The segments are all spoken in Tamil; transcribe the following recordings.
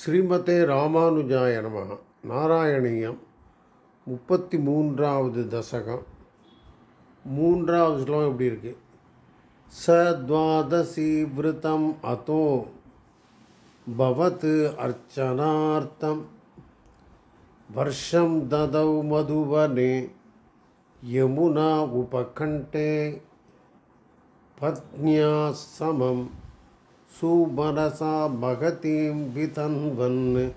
ஸ்ரீமதே ராமானுஜாய நமக நாராயணியம் முப்பத்தி மூன்றாவது தசகம். மூன்றாவது ஸ்லோகம் எப்படி இருக்குது ச துவாதசி விரதம் அதோ பவத் அர்ச்சனார்த்தம். வருஷம் ததௌ மதுவனே யமுனா உபகண்டே பத்னியா சமம் सुमनसा भगतीं वितन्वन्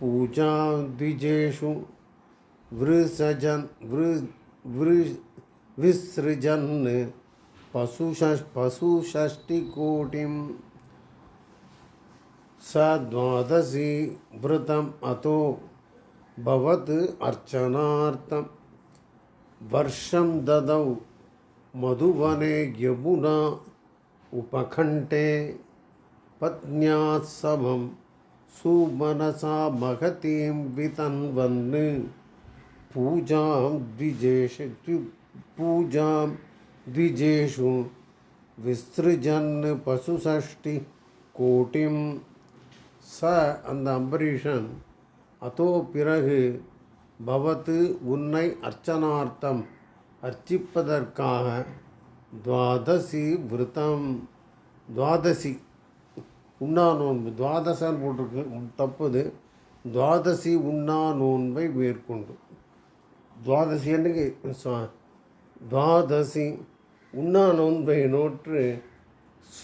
पूजां द्विजेषु वृसजन् वृ वृ, विसृजन् पशुष पशुषष्टिकोटिं स द्वादशी व्रतम् अतो भवत् अर्चनार्थं वर्षं ददौ मधुवने यमुना उपखण्डे पत्न्या समं सुमनसा महतीं वितन्वन् पूजां द्विजेष द्वि पूजां द्विजेषु விஸ்ருஜன் பசுசஷ்டி கோட்டிம் ச அந்த அம்பரீஷன் அதோ பிறகு பவத்து உன்னை அர்ச்சனார்த்தம் அர்ச்சிப்பதற்காக துவாதசி விரதம் துவாதசி. உண்ணா நோன்பு. துவாதசான்னு போட்டிருக்கு. தப்புது. துவாதசி உண்ணா நோன்பை மேற்கொண்டு. துவாதசி அன்னைக்கு சா- துவாதசி உண்ணா நோன்பை நோற்று.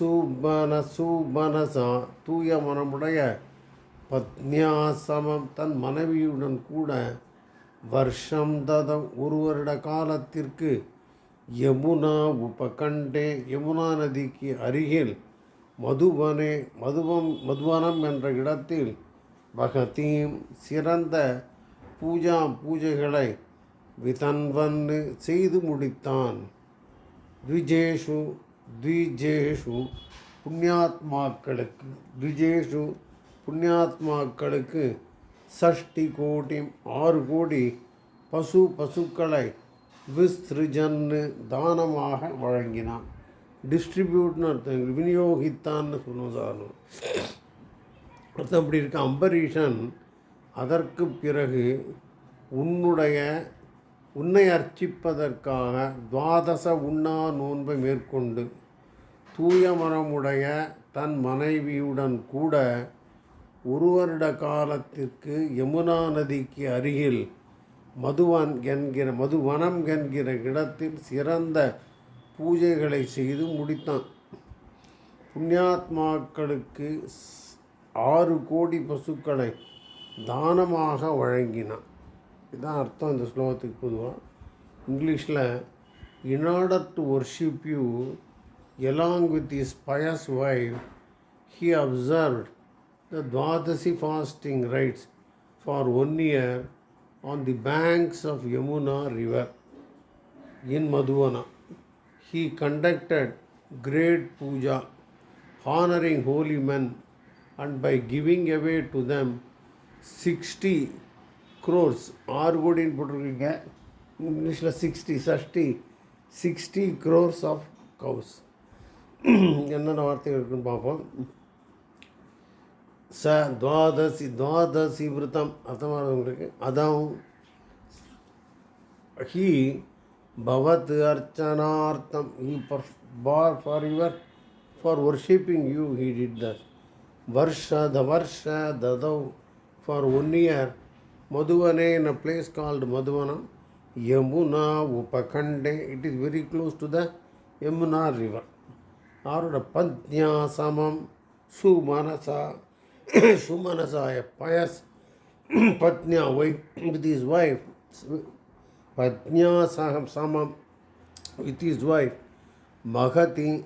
சூபன சூபனசா தூய மனமுடைய பத்னியாசமம் தன் மனைவியுடன் கூட வருஷம் ததம் ஒரு வருட காலத்திற்கு யமுனா உபகண்டே யமுனா நதிக்கு அருகில் மதுவனே மதுவம் மதுவனம் என்ற இடத்தில் பகதீம் சிறந்த பூஜா பூஜைகளை விதன்வன்னு செய்து முடித்தான். த்விஜேஷு த்விஜேஷு புண்ணியாத்மாக்களுக்கு த்விஜேஷு புண்ணியாத்மாக்களுக்கு சஷ்டி கோடி ஆறு கோடி பசு பசுக்களை விஸ்ருஜன்னு தானமாக வழங்கினான். டிஸ்ட்ரிபியூட்னு அர்த்தம் விநியோகித்தான்னு சொல்லுவதானு அர்த்தம் அப்படி இருக்க. அம்பரீஷன் அதற்கு பிறகு உன்னுடைய உன்னை அர்ச்சிப்பதற்காக துவாதச உண்ணா நோன்பை மேற்கொண்டு தூயமரமுடைய தன் மனைவியுடன் கூட ஒரு வருட காலத்திற்கு யமுனா நதிக்கு அருகில் மதுவான் என்கிற மதுவனம் என்கிற இடத்தில் சிறந்த பூஜைகளை செய்து முடித்தான். புண்ணியாத்மாக்களுக்கு ஆறு கோடி பசுக்களை தானமாக வழங்கினான். இதுதான் அர்த்தம் இந்த ஸ்லோகத்துக்கு பொதுவாக இங்கிலீஷில் in order to worship you along with his pious wife he observed the Dwadashi fasting rites for one year on the banks of Yamuna river in Madhuvana. He conducted great puja, honoring holy men, and by giving away to them 60 crores, ஆறு கோடின்னு போட்டிருக்கீங்க இங்கிலீஷில் சிக்ஸ்டி சஷ்டி சிக்ஸ்டி க்ரோர்ஸ் ஆஃப் கவுஸ் என்னென்ன வார்த்தைகள் இருக்குன்னு பார்ப்போம் ச துவாதசி துவாதசி விரதம் அர்த்தமானவங்களுக்கு அதாவும் ஹி பவத் அர்ச்சனார்த்தம். He for for your for worshipping you he did that வருஷ த வருஷ ததவ் for one year மதுவனே in a place called Madhuvanam Yamuna உபகண்டே. It is very close to the Yamuna river அவரோட பத்யா சமம் சுமனசா Sumanasa, a pious Patnya with his wife, Patnya Saham Samam with his wife, Mahati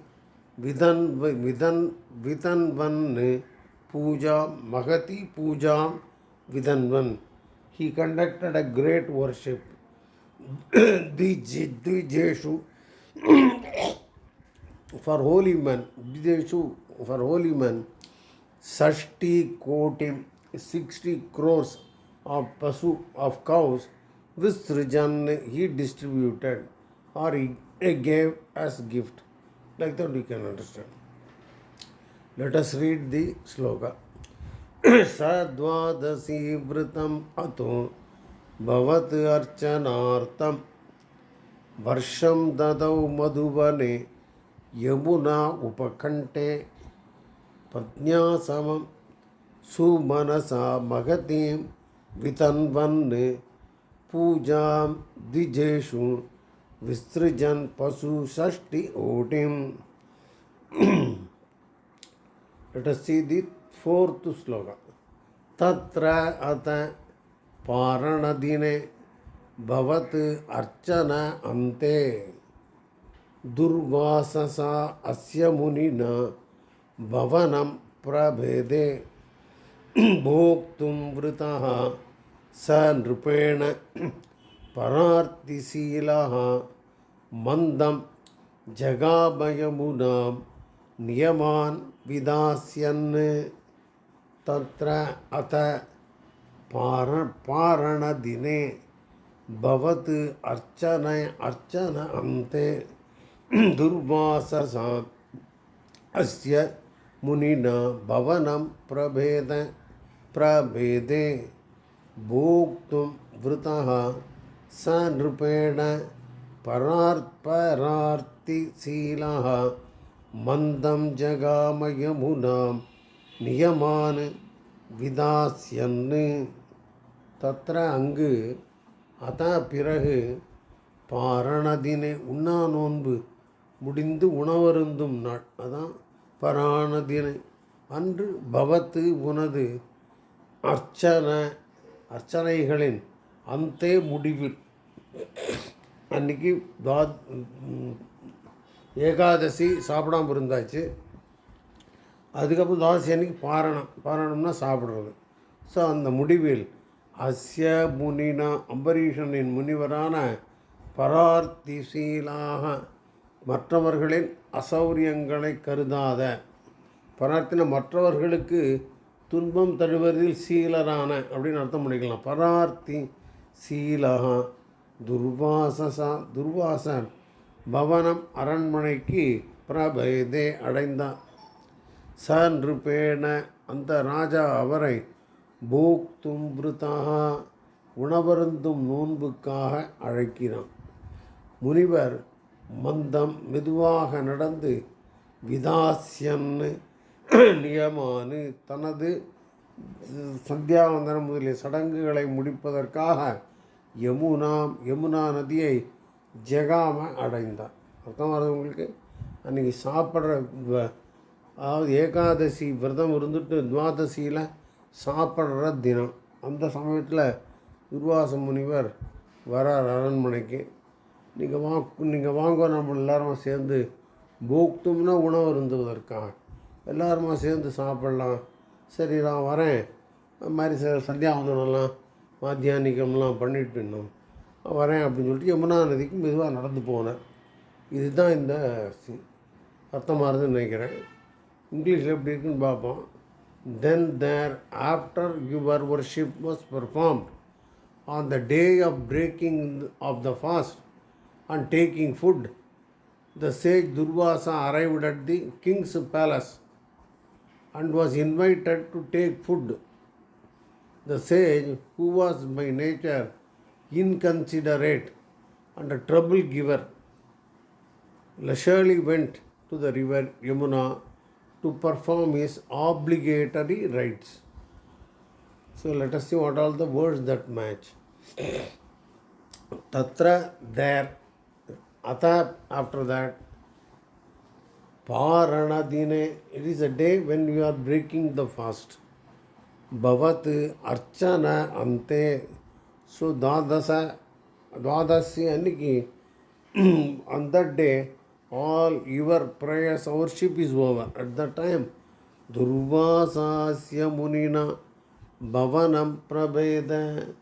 Vidan Vidan Vidanvan Puja Mahati Puja Vidanvan. He conducted a great worship. Dijeshu for holy men, Dijeshu for holy men. Sashti Kotim, 60 crores of pasu of cows, Visrijan he distributed or he, he gave as gift. Like that we can understand. Let us read the sloka. स द्वादशी व्रतम् अतो भवत् अर्चनार्थं वर्षं ददौ मधुवने यमुना उपकण्ठे प्रज्ञासमं सुमनसा महतीं वितन्वन् पूजां द्विजेषु विसृजन् पशुषष्टि ओटिम् let us see the fourth sloka तत्र अत पारणदिने भवत् अर्चन अन्ते दुर्वाससा अस्य मुनिना भवनं प्रभेदे भोक्तुं वृतः स नृपेण परार्तिशीलः मन्दं जगाभयमुनां नियमान् विधास्यन् तत्र अथ पार पारणदिने भवत् अर्चन अर्चन अन्ते दुर्वाससा अस्य मुनिना भवनं प्रभेद प्रभेदे भोक्तुं वृतः स नृपेण परार्परार्तिशीलः मन्दं जगामयमुनां நியமான் விதாஸ்யன்னு தத்ர அங்கு அதான் பிறகு பாரணதினை உண்ணா நோன்பு முடிந்து உணவருந்தும் நாள் அதான் பராணதினை அன்று பவத்து உனது அர்ச்சன அர்ச்சனைகளின் அந்தே முடிவில். அன்னைக்கு துவா ஏகாதசி சாப்பிடாம இருந்தாச்சு. அதுக்கப்புறம் துவாசி அன்னைக்கு பாரணம். பாரணம்னா சாப்பிட்றது. ஸோ அந்த முடிவில் அஸ்ய முனினா அம்பரீஷனின் முனிவரான பரார்த்திசீலாக மற்றவர்களின் அசௌரியங்களை கருதாத. பரார்த்தின மற்றவர்களுக்கு துன்பம் தருவதில் சீலரான அப்படின்னு அர்த்தம் பண்ணிக்கலாம். பரார்த்தி சீலகா துர்வாசசா துர்வாசன் பவனம் அரண்மனைக்கு பிரபேதே அடைந்தான் ச நிருபேண அந்த ராஜா அவரை போக்தும் விருத்தாக உணவருந்தும் நோன்புக்காக அழைக்கிறான். முனிவர் மந்தம் மெதுவாக நடந்து விதாசியன்னு நியமானு தனது சந்தியாவந்தனம் முதலிய சடங்குகளை முடிப்பதற்காக யமுனா யமுனா நதியை ஜெகாம அடைந்தார். அர்த்தம் வருது உங்களுக்கு? அன்றைக்கி சாப்பிட்ற வ- அதாவது ஏகாதசி விரதம் இருந்துட்டு துவாதசியில் சாப்பிட்ற தினம். அந்த சமயத்தில் துர்வாச முனிவர் வரார் அரண்மனைக்கு. நீங்கள் வா நீங்கள் வாங்க நம்ம எல்லாருமா சேர்ந்து போக்தும்னா உணவு இருந்துவதற்காக எல்லாருமா சேர்ந்து சாப்பிட்லாம். சரி நான் வரேன். அது மாதிரி ச சந்தியாவந்தனம்லாம் மாத்தியானிக்கம்லாம் பண்ணிட்டு இருந்தோம் வரேன் அப்படின்னு சொல்லிட்டு யமுனா நதிக்கு மெதுவாக நடந்து போனேன். இதுதான் இந்த சி- அர்த்தமாகுதுன்னு நினைக்கிறேன். இங்கிலீஷில் எப்படி இருக்குன்னு பார்ப்போம். Then thereafter your worship was perform on the day of breaking of the fast And taking food, the sage Durvasa arrived at the king's palace and was invited to take food. The sage, who was by nature inconsiderate and a trouble giver, leisurely went to the river Yamuna to perform his obligatory rites. So let us see what all the words that match. Tatra, there, after that, Paranadine, it is a day when you are breaking the fast. Bhavat Archana Ante. So Dwadasa, Dwadasi Aniki, on that day, all your prayers, worship is over. At that time, Durvasasya Munina Bhavanam Prabheda.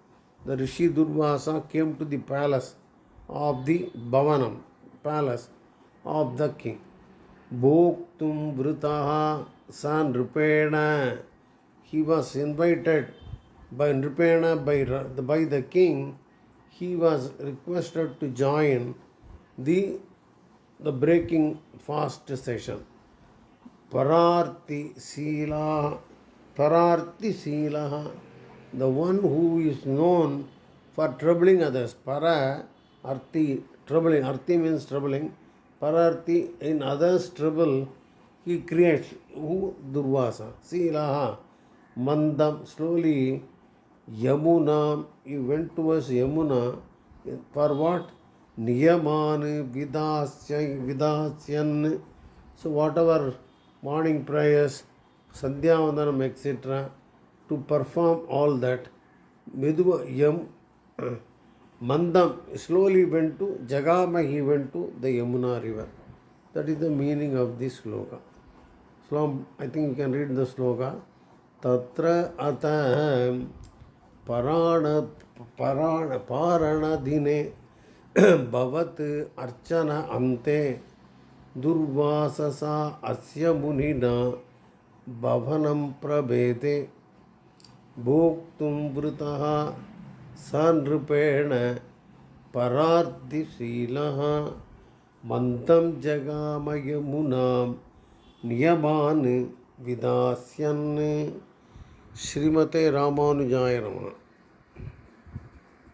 The Rishi Durvasa came to the palace of the Bhavanam, palace of the king. Bhoktum Vritaha San Rupena. He was invited by Nripena by, by the king. He was requested to join the, the breaking fast session. Pararti Sila, Pararti Sila, the one who is known for troubling others. Para Arti, troubling. Arti means troubling. Pararti, in others' trouble, he creates. Who? Durvasa. Silaha, Mandam, slowly, Yamuna, he went towards Yamuna. For what? Niyaman, Vidasya, Vidasyan. So, whatever morning prayers, Sandhyavandanam, etc., to perform all that, Meduva Yam, Mandam slowly went to Jagama, he went to the Yamuna river. That is the meaning of this sloka. Slom, I think you can read the sloka. Tatra ata parana parana parana dine भवत् अर्चन अन्ते दुर्वाससा अस्य मुनिना भवनं प्रभेदे भोक्तुं वृतः स नृपेण परार्धिशीलः मन्दं जगामयमुनां नियमान् विदास्यन्। श्रीमते रामानुजाय नमः।